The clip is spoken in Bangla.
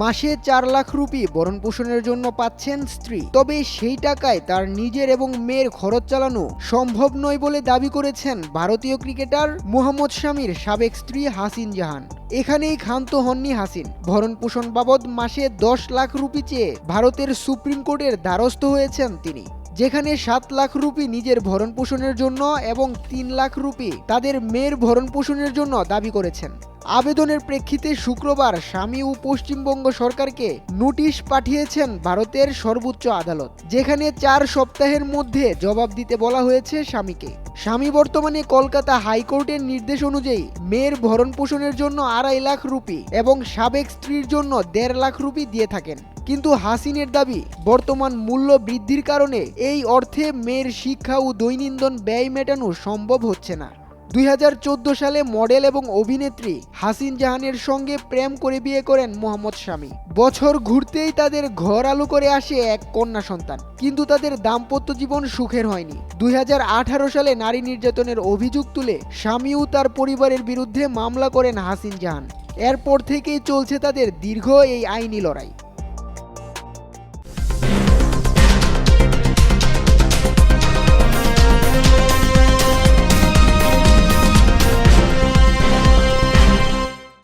মাসে চার লাখ রুপি ভরণ পোষণের জন্য পাচ্ছেন স্ত্রী। তবে সেই টাকায় তার নিজের এবং মেয়ের খরচ চালানো সম্ভব নয় বলে দাবি করেছেন ভারতীয় ক্রিকেটার মোহাম্মদ শামির সাবেক স্ত্রী হাসিন জাহান। এখানেই ক্ষান্ত হননি হাসিন। ভরণ পোষণ বাবদ মাসে দশ লাখ রুপি চেয়ে ভারতের সুপ্রিম কোর্টের দ্বারস্থ হয়েছেন তিনি, যেখানে সাত লাখ রুপি নিজের ভরণ পোষণের জন্য এবং তিন লাখ রুপি তাদের মেয়ের ভরণ পোষণের জন্য দাবি করেছেন। আবেদনের প্রেক্ষিতে শুক্রবার স্বামী ও পশ্চিমবঙ্গ সরকারকে নোটিশ পাঠিয়েছেন ভারতের সর্বোচ্চ আদালত, যেখানে চার সপ্তাহের মধ্যে জবাব দিতে বলা হয়েছে স্বামীকে। স্বামী বর্তমানে কলকাতা হাইকোর্টের নির্দেশ অনুযায়ী মেয়ের ভরণ পোষণের জন্য আড়াই লাখ রুপি এবং সাবেক স্ত্রীর জন্য দেড় লাখ রুপি দিয়ে থাকেন। কিন্তু হাসিনের দাবি, বর্তমান মূল্য বৃদ্ধির কারণে এই অর্থে মেয়ের শিক্ষা ও দৈনন্দিন ব্যয় মেটানো সম্ভব হচ্ছে না। দুই হাজার চোদ্দ সালে মডেল এবং অভিনেত্রী হাসিন জাহানের সঙ্গে প্রেম করে বিয়ে করেন মোহাম্মদ শামী। বছর ঘুরতেই তাদের ঘর আলো করে আসে এক কন্যা সন্তান। কিন্তু তাদের দাম্পত্য জীবন সুখের হয়নি। দুই হাজার আঠারো সালে নারী নির্যাতনের অভিযোগ তুলে স্বামীও তার পরিবারের বিরুদ্ধে মামলা করেন হাসিন জাহান। এরপর থেকেই চলছে তাদের দীর্ঘ এই আইনি লড়াই।